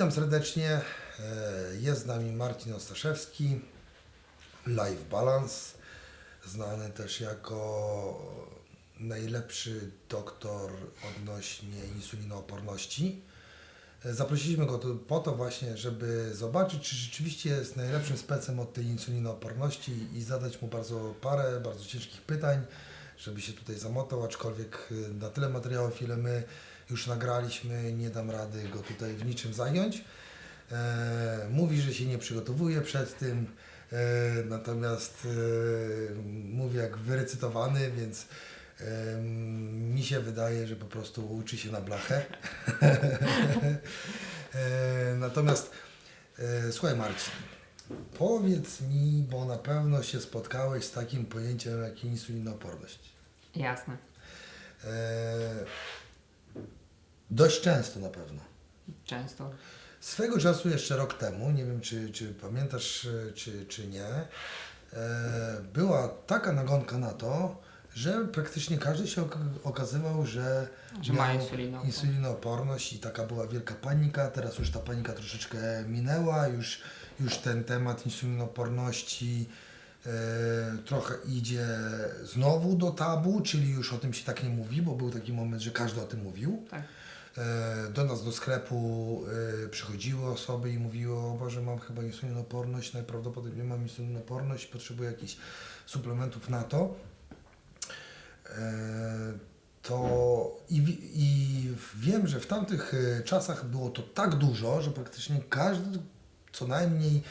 Witam serdecznie. E, Jest z nami Marcin Ostaszewski, Life Balance, znany też jako najlepszy doktor odnośnie insulinooporności. E, Zaprosiliśmy go tu po to właśnie, żeby zobaczyć, czy rzeczywiście jest najlepszym specem od tej insulinooporności i zadać mu bardzo parę bardzo ciężkich pytań, żeby się tutaj zamotał, aczkolwiek y, na tyle materiałów, ile my już nagraliśmy, nie dam rady go tutaj w niczym zająć. E, mówi, że się nie przygotowuje przed tym, e, natomiast e, mówi jak wyrecytowany, więc e, mi się wydaje, że po prostu uczy się na blachę. e, natomiast e, słuchaj Marcin, powiedz mi, bo na pewno się spotkałeś z takim pojęciem jak insulinooporność. Jasne. E, dość często na pewno. Często. Swego czasu, jeszcze rok temu, nie wiem czy, czy pamiętasz, e, czy, czy nie, e, była taka nagonka na to, że praktycznie każdy się ok- okazywał, że, Że ma insulinooporność. insulinooporność i taka była wielka panika. Teraz już ta panika troszeczkę minęła, już, już ten temat insulinooporności e, trochę idzie znowu do tabu, czyli już o tym się tak nie mówi, bo był taki moment, że każdy o tym mówił. Tak. E, Do nas do sklepu e, przychodziły osoby i mówiły, o Boże, mam chyba insulinoporność, najprawdopodobniej mam insulinoporność, potrzebuję jakichś suplementów na to. E, To i, i wiem, że w tamtych czasach było to tak dużo, że praktycznie każdy, co najmniej,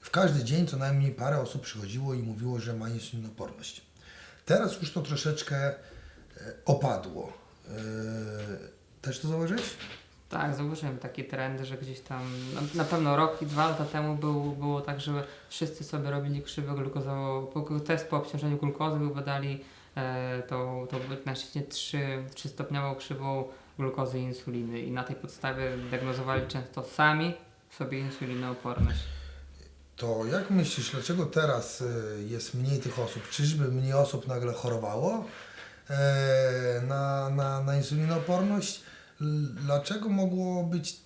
w każdy dzień co najmniej parę osób przychodziło i mówiło, że ma insulinoporność. Teraz już to troszeczkę opadło. E, Też to zauważyłeś? Tak, zauważyłem takie trendy, że gdzieś tam, na, na pewno rok i dwa lata temu był, było tak, że wszyscy sobie robili krzywę glukozową, po- test po obciążeniu glukozy badali e, tą, tą najczęściej 3, 3 stopniową krzywą glukozy i insuliny i na tej podstawie diagnozowali często sami sobie insulinooporność. To jak myślisz, dlaczego teraz y, jest mniej tych osób? Czyżby mniej osób nagle chorowało e, na, na, na insulinooporność? Dlaczego mogło być,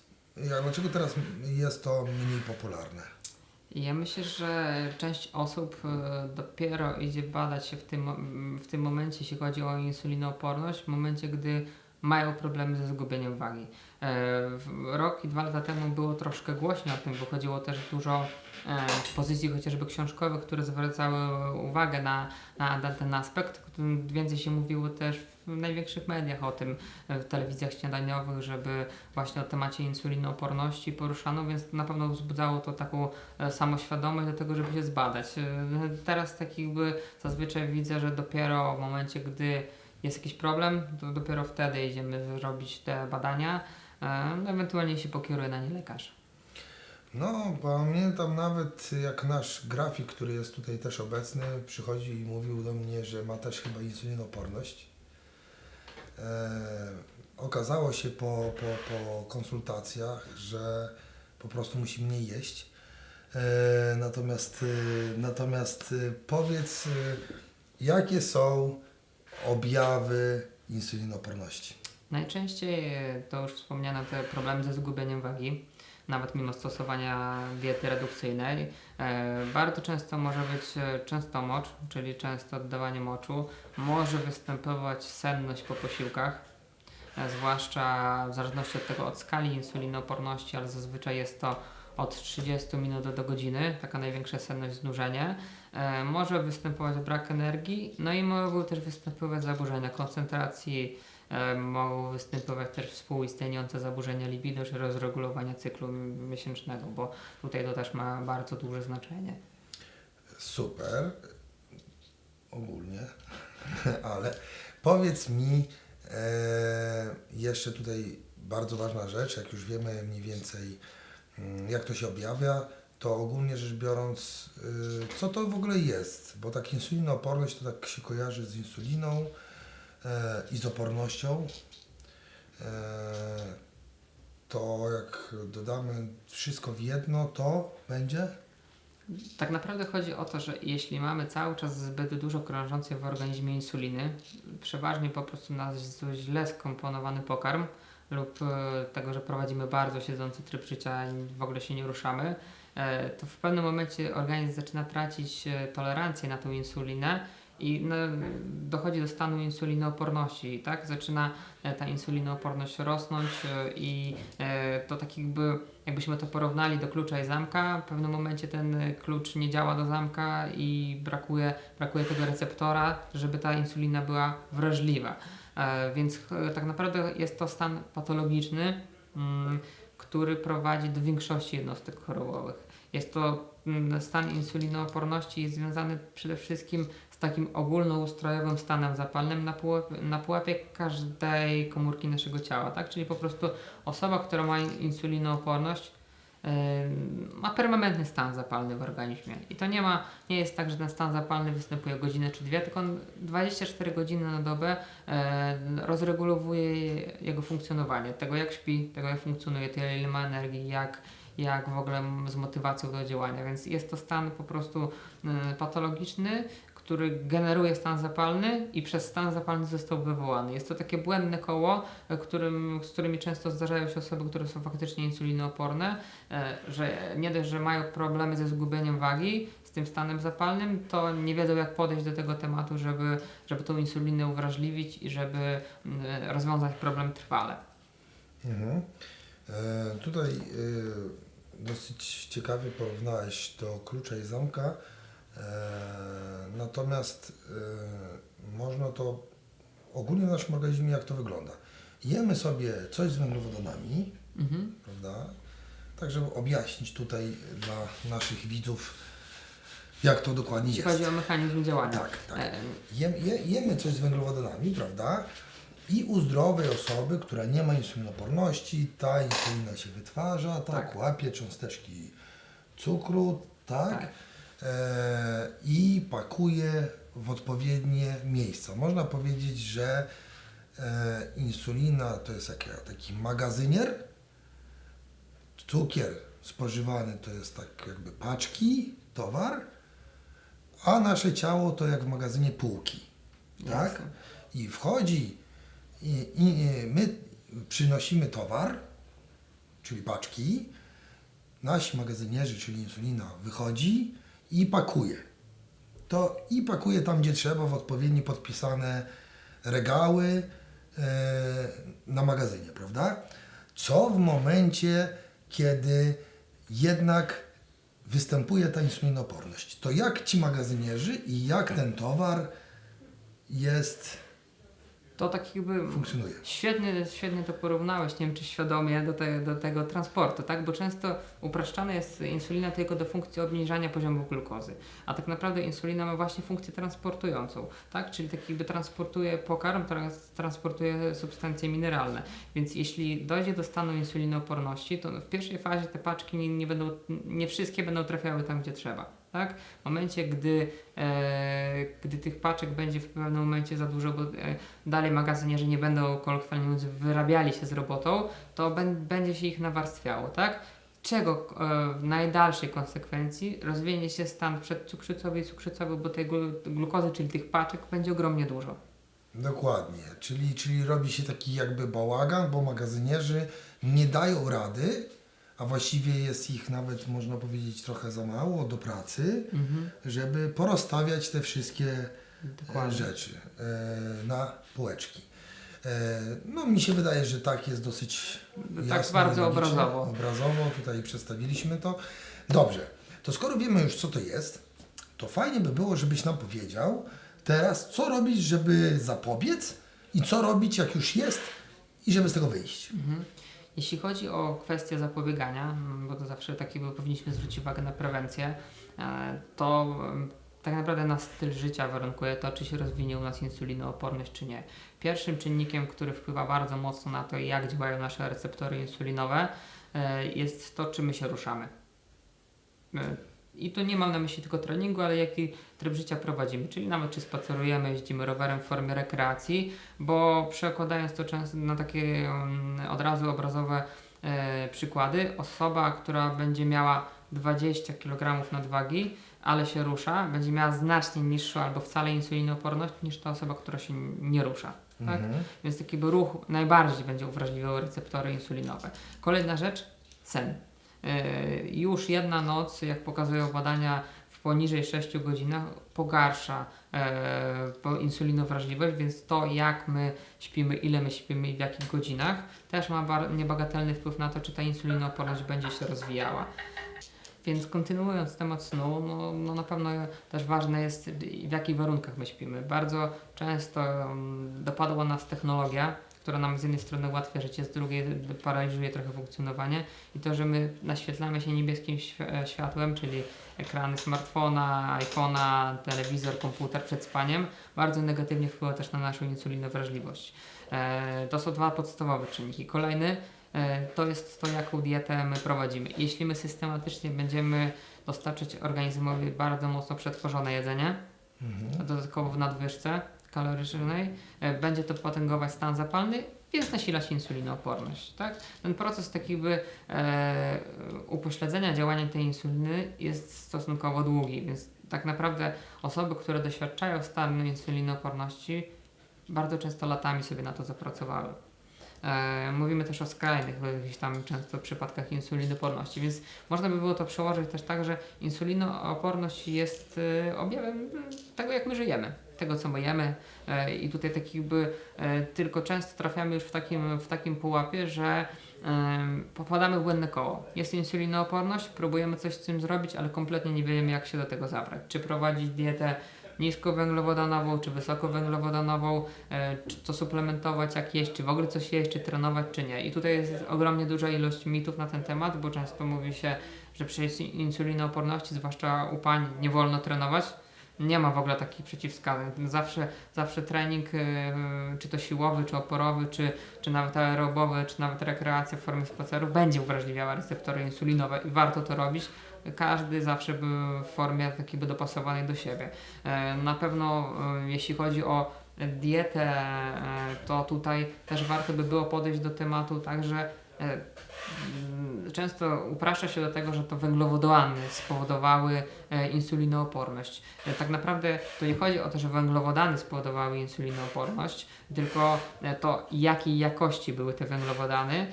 dlaczego teraz jest to mniej popularne? Ja myślę, że część osób e, dopiero idzie badać się w tym, w tym momencie, jeśli chodzi o insulinooporność, w momencie, gdy mają problemy ze zgubieniem wagi. E, Rok i dwa lata temu było troszkę głośniej o tym, bo chodziło też dużo e, pozycji chociażby książkowych, które zwracały uwagę na, na, ten aspekt. Więcej się mówiło też w największych mediach o tym, e, w telewizjach śniadaniowych, żeby właśnie o temacie insulinooporności poruszano, więc na pewno wzbudzało to taką samoświadomość do tego, żeby się zbadać. Teraz tak jakby zazwyczaj widzę, że dopiero w momencie, gdy jest jakiś problem, to dopiero wtedy idziemy zrobić te badania, e, ewentualnie się pokieruje na nie lekarz. No, pamiętam nawet jak nasz grafik, który jest tutaj też obecny, przychodził i mówił do mnie, że ma też chyba insulinoporność. E, okazało się po, po, po konsultacjach, że po prostu musi mniej jeść. E, natomiast, e, natomiast e, powiedz, e, jakie są objawy insulinoporności? Najczęściej to już wspomniane te problemy ze zgubieniem wagi, nawet mimo stosowania diety redukcyjnej. E, bardzo często może być e, częstomocz, czyli częste oddawanie moczu. Może występować senność po posiłkach, e, zwłaszcza w zależności od tego, od skali insulinooporności, ale zazwyczaj jest to od 30 minut do godziny, taka największa senność, znużenie. E, może występować brak energii, no i mogą też występować zaburzenia koncentracji, E, mogą występować też współistniejące zaburzenia libido czy rozregulowania cyklu miesięcznego, bo tutaj to też ma bardzo duże znaczenie. Super, ogólnie, ale powiedz mi e, jeszcze tutaj bardzo ważna rzecz, jak już wiemy mniej więcej jak to się objawia, to ogólnie rzecz biorąc, y, co to w ogóle jest? Bo tak insulinooporność to tak się kojarzy z insuliną e, i z opornością. E, to jak dodamy wszystko w jedno, to będzie? Tak naprawdę chodzi o to, że jeśli mamy cały czas zbyt dużo krążącej w organizmie insuliny, przeważnie po prostu na źle skomponowany pokarm, lub e, tego, że prowadzimy bardzo siedzący tryb życia i w ogóle się nie ruszamy, e, to w pewnym momencie organizm zaczyna tracić e, tolerancję na tą insulinę i no, dochodzi do stanu insulinooporności, tak? Zaczyna ta insulinooporność rosnąć i to tak jakby, jakbyśmy to porównali do klucza i zamka, w pewnym momencie ten klucz nie działa do zamka i brakuje, brakuje tego receptora, żeby ta insulina była wrażliwa. E, Więc e, tak naprawdę jest to stan patologiczny, mm, który prowadzi do większości jednostek chorobowych. Jest to mm, stan insulinooporności jest związany przede wszystkim z takim ogólnoustrojowym stanem zapalnym na pułapie, na pułapie każdej komórki naszego ciała, tak? Czyli po prostu osoba, która ma insulinooporność ma permanentny stan zapalny w organizmie. I to nie ma, nie jest tak, że ten stan zapalny występuje godzinę czy dwie, tylko on 24 godziny na dobę e, rozregulowuje jego funkcjonowanie, tego jak śpi, tego jak funkcjonuje, tyle ile ma energii, jak, jak w ogóle z motywacją do działania. Więc jest to stan po prostu e, patologiczny, który generuje stan zapalny i przez stan zapalny został wywołany. Jest to takie błędne koło, e, którym, z którymi często zdarzają się osoby, które są faktycznie insulinooporne, e, że nie dość, że mają problemy ze zgubieniem wagi z tym stanem zapalnym, to nie wiedzą jak podejść do tego tematu, żeby, żeby tą insulinę uwrażliwić i żeby mm, rozwiązać problem trwale. Mhm. E, tutaj e, dosyć ciekawie porównałeś do klucza i zamka. E, natomiast e, można to ogólnie w naszym organizmie jak to wygląda. Jemy sobie coś z węglowodanami, Mhm. prawda? Tak, żeby objaśnić tutaj dla naszych widzów, jak to dokładnie Jeśli jest. chodzi o mechanizm działania. Tak, tak. E, Jem, je, jemy coś z węglowodanami, prawda? I u zdrowej osoby, która nie ma insulinoporności, ta insulina się wytwarza, tak, Tak. łapie cząsteczki cukru, tak? Tak. E, I pakuje w odpowiednie miejsca. Można powiedzieć, że e, insulina to jest taki magazynier, cukier spożywany to jest tak jakby paczki, towar, a nasze ciało to jak w magazynie półki. Tak? Jasne. I wchodzi i, i my przynosimy towar, czyli paczki, nasi magazynierzy, czyli insulina, wychodzi i pakuje. To i pakuje tam, gdzie trzeba, w odpowiednio podpisane regały e, na magazynie, prawda? Co w momencie, kiedy jednak występuje ta insulinoporność? To jak ci magazynierzy i jak ten towar jest, To tak jakby funkcjonuje? Świetnie, świetnie to porównałeś, nie wiem czy świadomie, do, te, do tego transportu, tak? Bo często upraszczana jest insulina tylko do funkcji obniżania poziomu glukozy, a tak naprawdę insulina ma właśnie funkcję transportującą, tak? Czyli tak jakby transportuje pokarm, trans, transportuje substancje mineralne. Więc jeśli dojdzie do stanu insulinooporności, to w pierwszej fazie te paczki nie, nie będą, nie wszystkie będą trafiały tam, gdzie trzeba. Tak? W momencie, gdy, e, gdy tych paczek będzie w pewnym momencie za dużo, bo e, dalej magazynierzy nie będą kolokwialnie mówiąc wyrabiali się z robotą, to bę- będzie się ich nawarstwiało, tak? Czego e, w najdalszej konsekwencji rozwinie się stan przedcukrzycowy i cukrzycowy, bo tej glu- glukozy, czyli tych paczek, będzie ogromnie dużo. Dokładnie, czyli, czyli robi się taki jakby bałagan, bo magazynierzy nie dają rady, a właściwie jest ich nawet, można powiedzieć, trochę za mało do pracy, żeby porozstawiać te wszystkie e, Dokładnie. rzeczy e, na półeczki. E, No mi się wydaje, że tak jest dosyć Tak jasno, bardzo logicznie, obrazowo. Obrazowo tutaj przedstawiliśmy to. Dobrze, to skoro wiemy już co to jest, to fajnie by było, żebyś nam powiedział teraz, co robić, żeby zapobiec i co robić, jak już jest i żeby z tego wyjść. Mhm. Jeśli chodzi o kwestię zapobiegania, bo to zawsze tak jakby powinniśmy zwrócić uwagę na prewencję, e, to tak naprawdę nasz styl życia warunkuje to, czy się rozwinie u nas insulinooporność, czy nie. Pierwszym czynnikiem, który wpływa bardzo mocno na to, jak działają nasze receptory insulinowe, e, jest to, czy my się ruszamy. I tu nie mam na myśli tylko treningu, ale jaki tryb życia prowadzimy, czyli nawet czy spacerujemy, jeździmy rowerem w formie rekreacji, bo przekładając to często na takie mm, od razu obrazowe e, przykłady, osoba, która będzie miała 20 kg nadwagi, ale się rusza, będzie miała znacznie niższą albo wcale insulinooporność niż ta osoba, która się nie rusza. Tak? Mhm. Więc taki ruch najbardziej będzie uwrażliwiał receptory insulinowe. Kolejna rzecz, sen. Yy, już jedna noc, jak pokazują badania, w poniżej 6 godzinach pogarsza e, insulinowrażliwość, więc to jak my śpimy, ile my śpimy i w jakich godzinach, też ma niebagatelny wpływ na to, czy ta insulinooporność będzie się rozwijała. Więc kontynuując temat snu, no, no na pewno też ważne jest w jakich warunkach my śpimy. Bardzo często dopadła nas technologia, która nam z jednej strony ułatwia życie, z drugiej paraliżuje trochę funkcjonowanie i to, że my naświetlamy się niebieskim świ- światłem, czyli ekrany smartfona, iPhone'a, telewizor, komputer przed spaniem, bardzo negatywnie wpływa też na naszą insulinowrażliwość. E, to są dwa podstawowe czynniki. Kolejny e, to jest to, jaką dietę my prowadzimy. Jeśli my systematycznie będziemy dostarczać organizmowi bardzo mocno przetworzone jedzenie, Mhm. dodatkowo w nadwyżce kalorycznej, e, będzie to potęgować stan zapalny, więc nasila się insulinooporność. Tak? Ten proces takiego e, upośledzenia działania tej insuliny jest stosunkowo długi, więc tak naprawdę osoby, które doświadczają stanu insulinooporności, bardzo często latami sobie na to zapracowały. E, mówimy też o skrajnych, jakichś tam często przypadkach insulinoporności, więc można by było to przełożyć też tak, że insulinooporność jest e, objawem tego, jak my żyjemy, tego, co my jemy e, i tutaj tak jakby e, tylko często trafiamy już w takim, w takim pułapie, że popadamy w błędne koło. Jest insulinooporność, próbujemy coś z tym zrobić, ale kompletnie nie wiemy, jak się do tego zabrać. Czy prowadzić dietę niskowęglowodanową, czy wysokowęglowodanową, e, czy co suplementować, jak jeść, czy w ogóle coś jeść, czy trenować, czy nie. I tutaj jest ogromnie duża ilość mitów na ten temat, bo często mówi się, że przy insulinooporności, zwłaszcza u pań, nie wolno trenować. Nie ma w ogóle takich przeciwwskazań. Zawsze, zawsze trening, e, czy to siłowy, czy oporowy, czy, czy nawet aerobowy, czy nawet rekreacja w formie spacerów będzie uwrażliwiała receptory insulinowe i warto to robić. Każdy zawsze w formie takiej dopasowanej do siebie. E, Na pewno e, jeśli chodzi o dietę, e, to tutaj też warto by było podejść do tematu tak, że e, mm, często upraszcza się do tego, że to węglowodany spowodowały e, insulinooporność. E, Tak naprawdę to nie chodzi o to, że węglowodany spowodowały insulinooporność, tylko e, to jakiej jakości były te węglowodany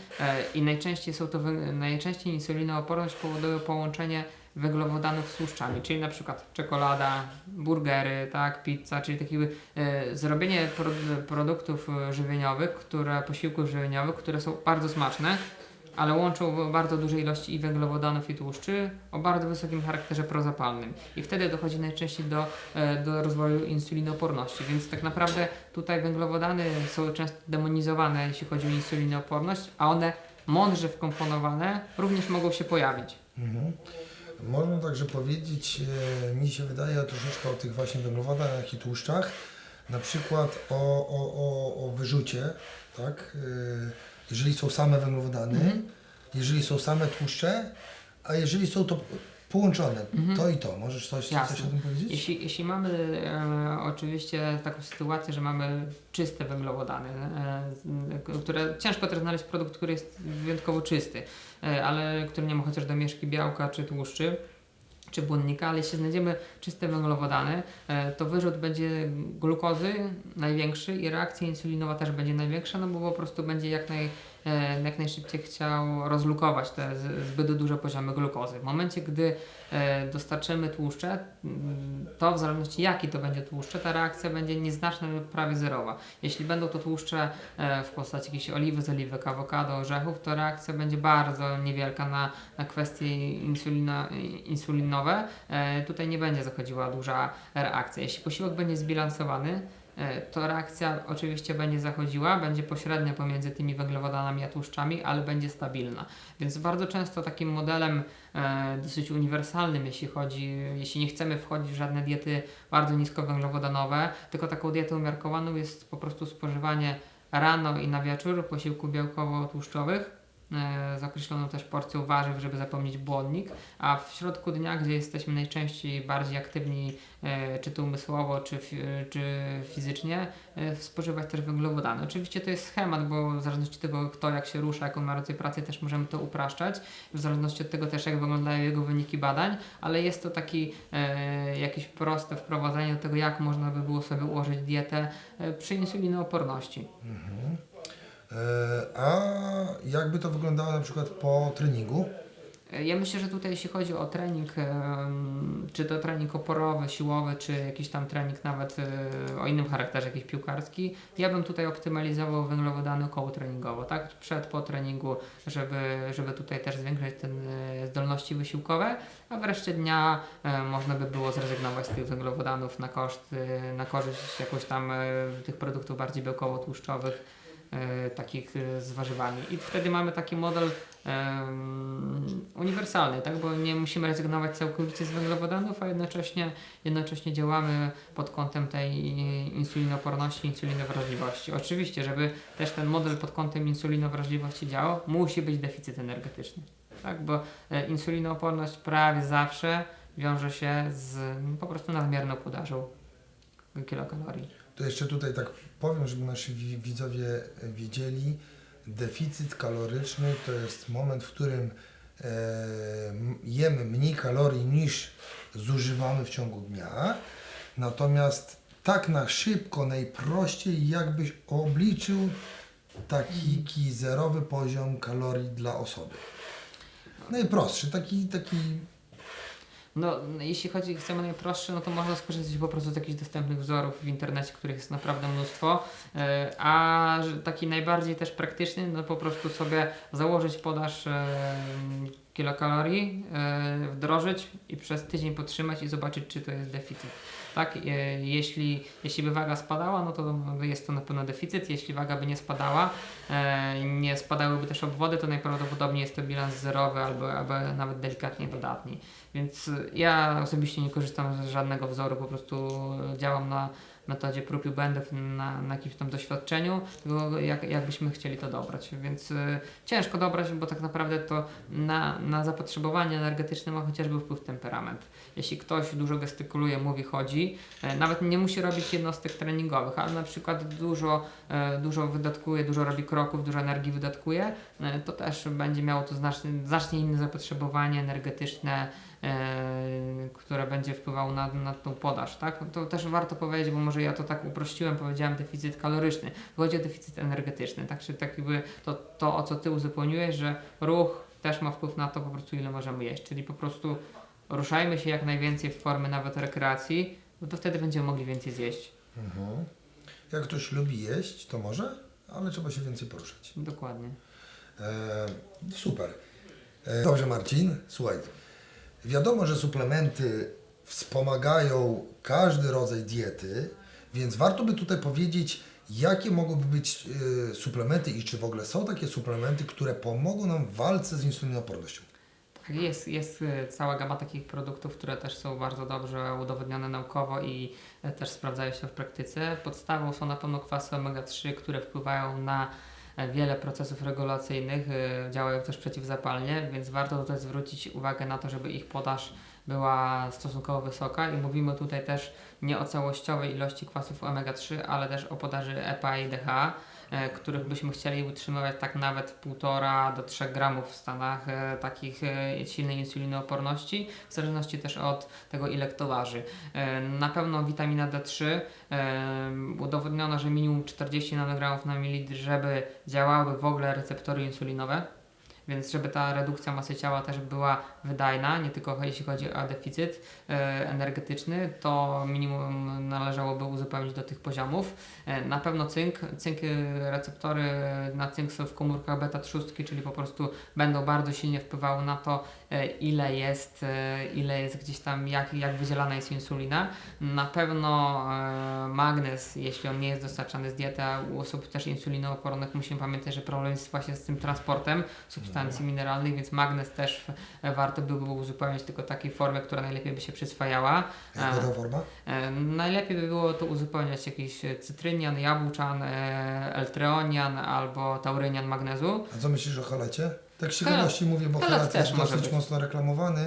i najczęściej są to najczęściej insulinooporność powoduje połączenie węglowodanów z tłuszczami, czyli na przykład czekolada, burgery, tak, pizza, czyli takie e, zrobienie pro, produktów żywieniowych, które, posiłków żywieniowych, które są bardzo smaczne, ale łączą bardzo duże ilości i węglowodanów i tłuszczy o bardzo wysokim charakterze prozapalnym. I wtedy dochodzi najczęściej do, e, do rozwoju insulinooporności. Więc tak naprawdę tutaj węglowodany są często demonizowane, jeśli chodzi o insulinooporność, a one mądrze wkomponowane również mogą się pojawić. Mhm. Można także powiedzieć, e, mi się wydaje troszeczkę o tych właśnie węglowodanach i tłuszczach, na przykład o, o, o, o wyrzucie, tak? Jeżeli są same węglowodany, Mhm. jeżeli są same tłuszcze, a jeżeli są to połączone, to i to. Możesz coś, coś o tym powiedzieć? Jeśli, jeśli mamy e, oczywiście taką sytuację, że mamy czyste węglowodany, e, które ciężko też znaleźć produkt, który jest wyjątkowo czysty, e, ale który nie ma chociaż domieszki białka czy tłuszczy, czy błonnika, ale jeśli znajdziemy czyste węglowodany, e, to wyrzut będzie glukozy największy i reakcja insulinowa też będzie największa, no bo po prostu będzie jak, naj, jak najszybciej chciał rozlukować te zbyt duże poziomy glukozy. W momencie, gdy e, dostarczymy tłuszcze, to w zależności jaki to będzie tłuszcze, ta reakcja będzie nieznaczna lub prawie zerowa. Jeśli będą to tłuszcze e, w postaci jakiejś oliwy z oliwek, awokado, orzechów, to reakcja będzie bardzo niewielka na, na kwestie insulina, insulinowe. E, tutaj nie będzie zachodziła duża reakcja. Jeśli posiłek będzie zbilansowany, e, to reakcja oczywiście będzie zachodziła, będzie pośrednia pomiędzy tymi węglowodanami a tłuszczami, ale będzie stabilna. Więc bardzo często takim modelem e, dosyć uniwersalnym, jeśli chodzi, jeśli nie chcemy wchodzić w żadne diety bardzo niskowęglowodanowe, tylko taką dietę umiarkowaną jest po prostu spożywanie rano i na wieczór posiłków białkowo-tłuszczowych e, z określoną też porcją warzyw, żeby zapomnieć błonnik, a w środku dnia, gdzie jesteśmy najczęściej bardziej aktywni, e, czy to umysłowo, czy, czy fizycznie, e, spożywać też węglowodany. Oczywiście to jest schemat, bo w zależności od tego, kto jak się rusza, jaką ma rodzaj pracy, też możemy to upraszczać, w zależności od tego też, jak wyglądają jego wyniki badań, ale jest to taki e, jakieś proste wprowadzenie do tego, jak można by było sobie ułożyć dietę e, przy insulinooporności. E, A jakby to wyglądało na przykład po treningu? E, Ja myślę, że tutaj jeśli chodzi o trening, czy to trening oporowy, siłowy, czy jakiś tam trening nawet e, o innym charakterze, jakiś piłkarski, ja bym tutaj optymalizował węglowodany około treningowo, tak? Przed, po treningu, żeby, żeby tutaj też zwiększyć ten e, zdolności wysiłkowe, a w reszcie dnia e, można by było zrezygnować z tych węglowodanów na koszt, e, na korzyść jakoś tam e, tych produktów bardziej białkowo-tłuszczowych, e, takich e, z warzywami. I wtedy mamy taki model em, uniwersalny, tak? bo nie musimy rezygnować całkowicie z węglowodanów, a jednocześnie, jednocześnie działamy pod kątem tej insulinoporności, insulinowrażliwości. Oczywiście, żeby też ten model pod kątem insulinowrażliwości działał, musi być deficyt energetyczny, tak? bo e, insulinooporność prawie zawsze wiąże się z po prostu nadmierną podażą kilokalorii. To jeszcze tutaj tak powiem, żeby nasi wi- widzowie wiedzieli, deficyt kaloryczny to jest moment, w którym e, jemy mniej kalorii niż zużywamy w ciągu dnia. Natomiast tak na szybko, najprościej jakbyś obliczył taki ki zerowy poziom kalorii dla osoby. Najprostszy, taki, taki No, no, jeśli chodzi, chcemy najprostsze, no to można skorzystać po prostu z jakichś dostępnych wzorów w internecie, których jest naprawdę mnóstwo. E, A taki najbardziej też praktyczny, no po prostu sobie założyć podaż e, kilokalorii, e, wdrożyć i przez tydzień podtrzymać i zobaczyć, czy to jest deficyt. Tak, e, jeśli, jeśli by waga spadała, no to jest to na pewno deficyt. Jeśli waga by nie spadała, e, nie spadałyby też obwody, to najprawdopodobniej jest to bilans zerowy albo, albo nawet delikatnie dodatni. Więc ja osobiście nie korzystam z żadnego wzoru, po prostu działam na metodzie prób i błędów, na, na jakimś tam doświadczeniu, tylko jak, jakbyśmy chcieli to dobrać. Więc y, ciężko dobrać, bo tak naprawdę to na, na zapotrzebowanie energetyczne ma chociażby wpływ temperament. Jeśli ktoś dużo gestykuluje, mówi, chodzi, e, nawet nie musi robić jednostek treningowych, ale na przykład dużo, e, dużo wydatkuje, dużo robi kroków, dużo energii wydatkuje, e, to też będzie miało to znacznie, znacznie inne zapotrzebowanie energetyczne, które będzie wpływało na, na tą podaż, tak? No to też warto powiedzieć, bo może ja to tak uprościłem, powiedziałem deficyt kaloryczny. Chodzi o deficyt energetyczny, tak? Czyli tak jakby to, to, o co Ty uzupełniłeś, że ruch też ma wpływ na to po prostu ile możemy jeść, czyli po prostu ruszajmy się jak najwięcej w formie nawet rekreacji, bo to wtedy będziemy mogli więcej zjeść. Mhm. Jak ktoś lubi jeść, to może, ale trzeba się więcej poruszać. Dokładnie. E, super. E, dobrze, Marcin, słuchaj. Wiadomo, że suplementy wspomagają każdy rodzaj diety, więc warto by tutaj powiedzieć, jakie mogłyby być e, suplementy i czy w ogóle są takie suplementy, które pomogą nam w walce z insulinoopornością. Tak, jest, jest e, cała gama takich produktów, które też są bardzo dobrze udowodnione naukowo i e, też sprawdzają się w praktyce. Podstawą są na pewno kwasy omega-3, które wpływają na wiele procesów regulacyjnych, e, działają też przeciwzapalnie, więc warto tutaj zwrócić uwagę na to, żeby ich podaż była stosunkowo wysoka. I mówimy tutaj też nie o całościowej ilości kwasów omega-3, ale też o podaży EPA i DHA, których byśmy chcieli utrzymywać tak nawet 1,5 do 3 gramów w stanach e, takich e, silnej insulinooporności, w zależności też od tego ile kto waży. E, na pewno witamina D3 e, udowodniono, że minimum 40 nanogramów na mililitr, żeby działały w ogóle receptory insulinowe. Więc żeby ta redukcja masy ciała też była wydajna, nie tylko jeśli chodzi o deficyt e, energetyczny, to minimum należałoby uzupełnić do tych poziomów. E, na pewno cynk, cynk, e, receptory na cynk są w komórkach beta trzustki, czyli po prostu będą bardzo silnie wpływały na to, ile jest, e, ile jest gdzieś tam, jak, jak wydzielana jest insulina. Na pewno e, magnez, jeśli on nie jest dostarczany z diety, a u osób też insulinoopornych musimy pamiętać, że problem jest właśnie z tym transportem substancji substancji mineralnych, więc magnez też e, warto by było uzupełniać tylko takiej formie, która najlepiej by się przyswajała. Jaka E, forma? E, Najlepiej by było to uzupełniać jakiś e, cytrynian, jabłczan, e, eltreonian albo taurynian magnezu. A co myślisz o chalecie? Tak z ciekawości mówię, bo Helat też jest dosyć być. mocno reklamowany.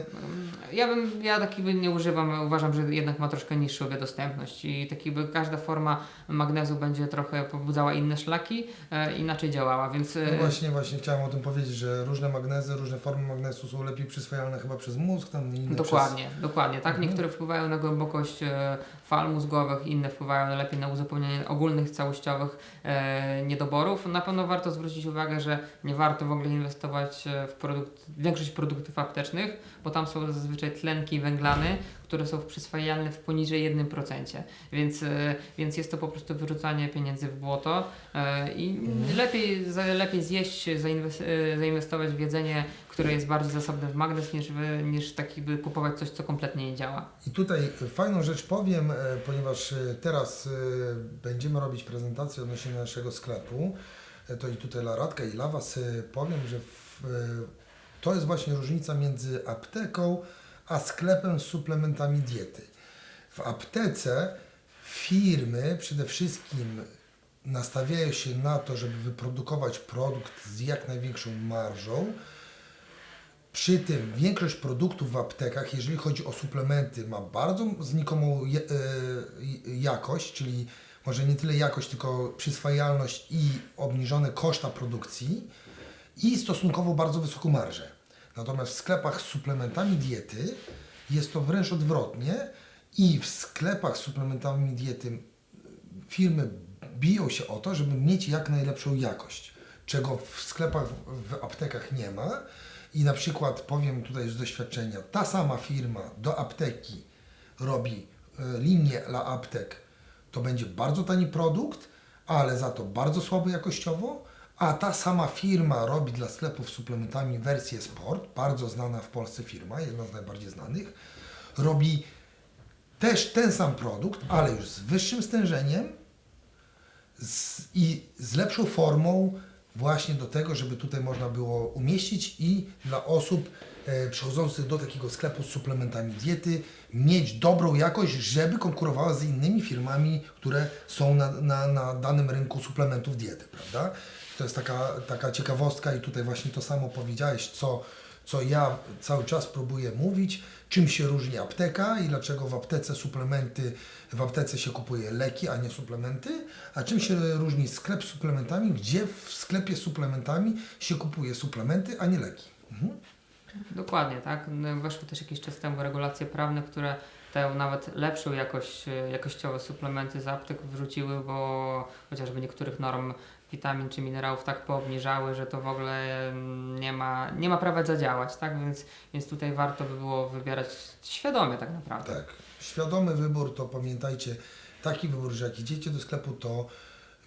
Ja bym, ja takiego nie używam, uważam, że jednak ma troszkę niższą biodostępność i taki by każda forma magnezu będzie trochę pobudzała inne szlaki, e, inaczej działała, więc e, No właśnie, właśnie chciałem o tym powiedzieć, że różne magnezy, różne formy magnesu są lepiej przyswajalne chyba przez mózg, tam inne Dokładnie, dokładnie. Tak, Mhm. niektóre wpływają na głębokość e, fal mózgowych, inne wpływają lepiej na uzupełnienie ogólnych, całościowych e, niedoborów. Na pewno warto zwrócić uwagę, że nie warto w ogóle inwestować e, w produkt, większość produktów aptecznych, bo tam są zazwyczaj tlenki węglane, które są przyswajalne w poniżej 1%. Więc, e, więc jest to po prostu wyrzucanie pieniędzy w błoto e, i Mhm. lepiej, lepiej zjeść, zainwes- zainwestować w jedzenie, które jest bardziej zasobne w magnes, niż, niż taki by kupować coś, co kompletnie nie działa. I tutaj fajną rzecz powiem, ponieważ teraz będziemy robić prezentację odnośnie naszego sklepu, to i tutaj dla Radka i dla Was powiem, że to jest właśnie różnica między apteką a sklepem z suplementami diety. W aptece firmy przede wszystkim nastawiają się na to, żeby wyprodukować produkt z jak największą marżą, przy tym większość produktów w aptekach, jeżeli chodzi o suplementy, ma bardzo znikomą e, jakość, czyli może nie tyle jakość, tylko przyswajalność i obniżone koszta produkcji i stosunkowo bardzo wysoką marżę. Natomiast w sklepach z suplementami diety jest to wręcz odwrotnie i w sklepach z suplementami diety firmy biją się o to, żeby mieć jak najlepszą jakość, czego w sklepach, w aptekach nie ma. I na przykład powiem tutaj z doświadczenia, ta sama firma do apteki robi e, linię dla aptek, to będzie bardzo tani produkt, ale za to bardzo słabo jakościowo, a ta sama firma robi dla sklepów suplementami wersję sport, bardzo znana w Polsce firma, jedna z najbardziej znanych, robi też ten sam produkt, ale już z wyższym stężeniem z, i z lepszą formą właśnie do tego, żeby tutaj można było umieścić i dla osób e, przychodzących do takiego sklepu z suplementami diety mieć dobrą jakość, żeby konkurowała z innymi firmami, które są na, na, na danym rynku suplementów diety, prawda? To jest taka, taka ciekawostka i tutaj właśnie to samo powiedziałeś, co, co ja cały czas próbuję mówić, czym się różni apteka i dlaczego w aptece suplementy, w aptece się kupuje leki, a nie suplementy, a czym się różni sklep z suplementami, gdzie w sklepie z suplementami się kupuje suplementy, a nie leki. Mhm. Dokładnie, tak. No, Weszły też jakiś czas temu regulacje prawne, które tę nawet lepszą jakość, e, jakościowe suplementy z aptek wrzuciły, bo chociażby niektórych norm witamin czy minerałów tak poobniżały, że to w ogóle nie ma, nie ma prawa zadziałać, tak? Więc, więc tutaj warto by było wybierać świadomie tak naprawdę. Tak. Świadomy wybór to pamiętajcie, taki wybór, że jak idziecie do sklepu, to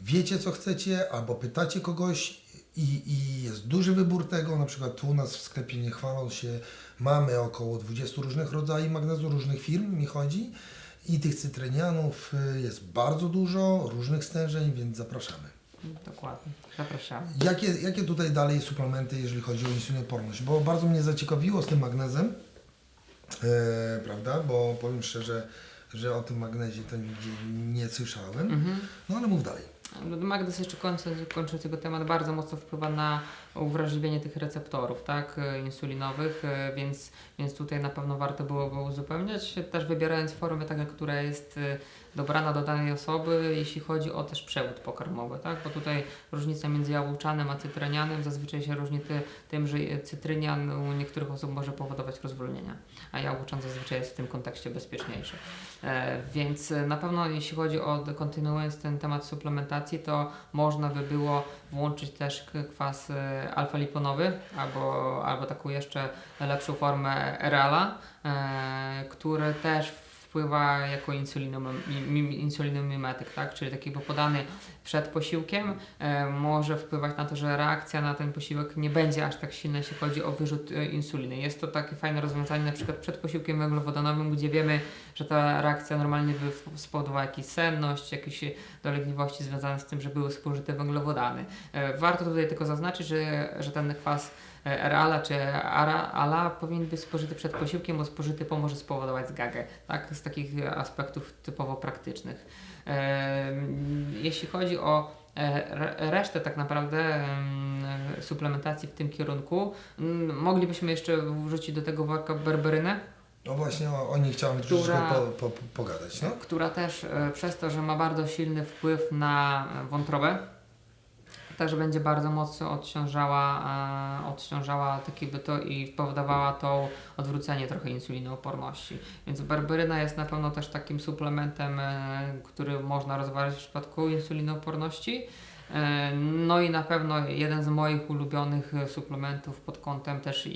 wiecie co chcecie, albo pytacie kogoś i, i jest duży wybór tego. Na przykład tu u nas w sklepie, nie chwaląc się, mamy około 20 różnych rodzajów magnezu, różnych firm mi chodzi. I tych cytrynianów y, jest bardzo dużo, różnych stężeń, więc zapraszamy. Dokładnie. Zapraszamy. Jakie, jakie tutaj dalej suplementy, jeżeli chodzi o insulinooporność? Bo bardzo mnie zaciekawiło z tym magnezem, e, prawda? Bo powiem szczerze, że o tym magnezie to nigdzie nie słyszałem. Mhm. No ale mów dalej. Magnez jeszcze kończąc, kończąc tego temat bardzo mocno wpływa na uwrażliwienie tych receptorów, tak, e, insulinowych, e, więc, więc tutaj na pewno warto byłoby uzupełniać, też wybierając formę taka, która jest dobrana do danej osoby, jeśli chodzi o też przewód pokarmowy, tak, bo tutaj różnica między jabłczanem a cytrynianem zazwyczaj się różni ty, tym, że cytrynian u niektórych osób może powodować rozwolnienia, a jabłczan zazwyczaj jest w tym kontekście bezpieczniejszy. E, więc na pewno jeśli chodzi o kontynuując ten temat suplementacji, to można by było włączyć też kwas e, alfa-liponowy albo, albo taką jeszcze lepszą formę RL-a, e, który też wpływa jako insulinom- mi- mi- insulinomimetyk, tak? czyli taki podany przed posiłkiem e, może wpływać na to, że reakcja na ten posiłek nie będzie aż tak silna, jeśli chodzi o wyrzut e, insuliny. Jest to takie fajne rozwiązanie na przykład przed posiłkiem węglowodanowym, gdzie wiemy, że ta reakcja normalnie by spowodowała jakąś senność, jakieś dolegliwości związane z tym, że były spożyte węglowodany. E, Warto tutaj tylko zaznaczyć, że, że ten kwas Reala czy Ara, Ala powinien być spożyty przed posiłkiem, bo spożyty pomoże spowodować zgagę. Tak, z takich e, aspektów typowo praktycznych. Em, Jeśli chodzi o e, re- resztę tak naprawdę e, suplementacji w tym kierunku, m, moglibyśmy jeszcze wrzucić do tego worka berberynę, No właśnie o, o niej chciałem Która- po, po, po, pogadać. No? która też e, przez to, że ma bardzo silny wpływ na e, wątrobę, także będzie bardzo mocno odciążała, e, odciążała takie by to i spowodowała to odwrócenie trochę insulinooporności. Więc berberyna jest na pewno też takim suplementem, e, który można rozważyć w przypadku insulinooporności. E, No i na pewno jeden z moich ulubionych suplementów pod kątem też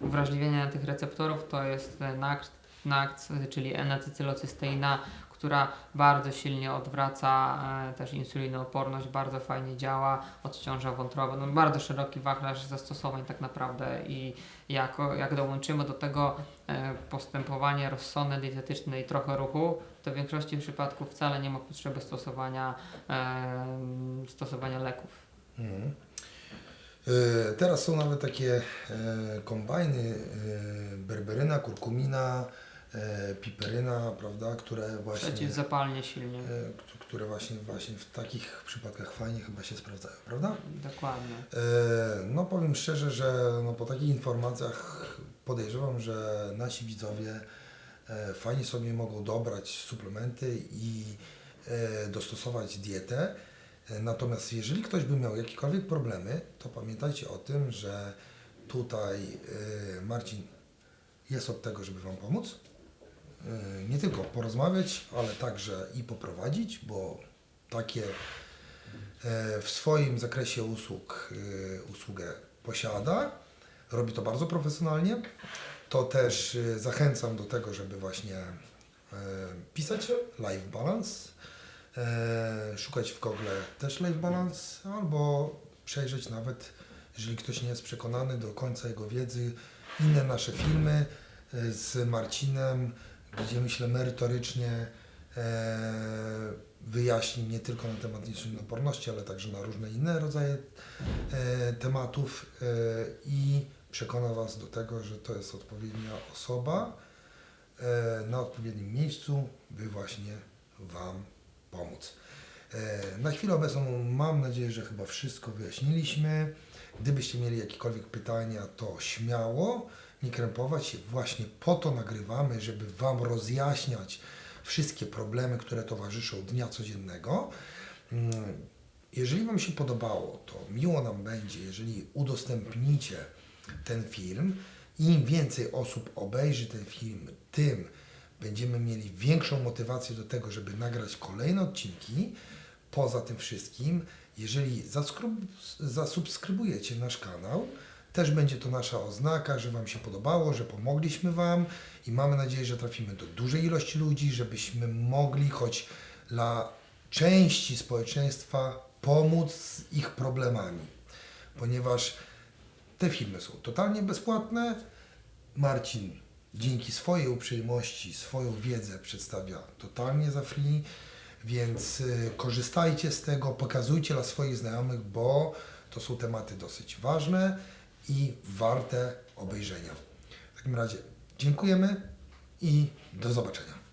uwrażliwienia tych receptorów to jest e, NAC, NAC czyli N-acetylocysteina, która bardzo silnie odwraca e, też insulinooporność, bardzo fajnie działa, odciąża wątrobę. No, bardzo szeroki wachlarz zastosowań tak naprawdę i jako, jak dołączymy do tego e, postępowanie rozsądne, dietetyczne i trochę ruchu, to w większości przypadków wcale nie ma potrzeby stosowania, e, stosowania leków. Mhm. Teraz są nawet takie kombajny berberyna, kurkumina, piperyna, prawda, które właśnie, Przeciwzapalnie silnie. e, które właśnie, właśnie w takich przypadkach fajnie chyba się sprawdzają, prawda? Dokładnie. E, No powiem szczerze, że no, po takich informacjach podejrzewam, że nasi widzowie e, fajnie sobie mogą dobrać suplementy i e, dostosować dietę. E, Natomiast jeżeli ktoś by miał jakiekolwiek problemy, to pamiętajcie o tym, że tutaj e, Marcin jest od tego, żeby Wam pomóc. E, Nie tylko porozmawiać, ale także i poprowadzić, bo takie e, w swoim zakresie usług e, usługę posiada. Robi to bardzo profesjonalnie. To też zachęcam do tego, żeby właśnie pisać Life Balance, szukać w Google też Life Balance, albo przejrzeć nawet, jeżeli ktoś nie jest przekonany do końca jego wiedzy, inne nasze filmy z Marcinem, gdzie myślę merytorycznie e, wyjaśni nie tylko na temat insulinoporności, ale także na różne inne rodzaje e, tematów e, i przekona Was do tego, że to jest odpowiednia osoba na odpowiednim miejscu, by właśnie Wam pomóc. Na chwilę obecną mam nadzieję, że chyba wszystko wyjaśniliśmy. Gdybyście mieli jakiekolwiek pytania, to śmiało, nie krępować się. Właśnie po to nagrywamy, żeby Wam rozjaśniać wszystkie problemy, które towarzyszą dnia codziennego. Mm, Jeżeli Wam się podobało, to miło nam będzie, jeżeli udostępnicie ten film. Im więcej osób obejrzy ten film, tym będziemy mieli większą motywację do tego, żeby nagrać kolejne odcinki. Poza tym wszystkim, jeżeli zasubskrybujecie nasz kanał, też będzie to nasza oznaka, że Wam się podobało, że pomogliśmy Wam i mamy nadzieję, że trafimy do dużej ilości ludzi, żebyśmy mogli choć dla części społeczeństwa pomóc z ich problemami. Ponieważ te filmy są totalnie bezpłatne. Marcin dzięki swojej uprzejmości, swoją wiedzę przedstawia totalnie za free, więc y, korzystajcie z tego, pokazujcie dla swoich znajomych, bo to są tematy dosyć ważne i warte obejrzenia. W takim razie dziękujemy i do zobaczenia.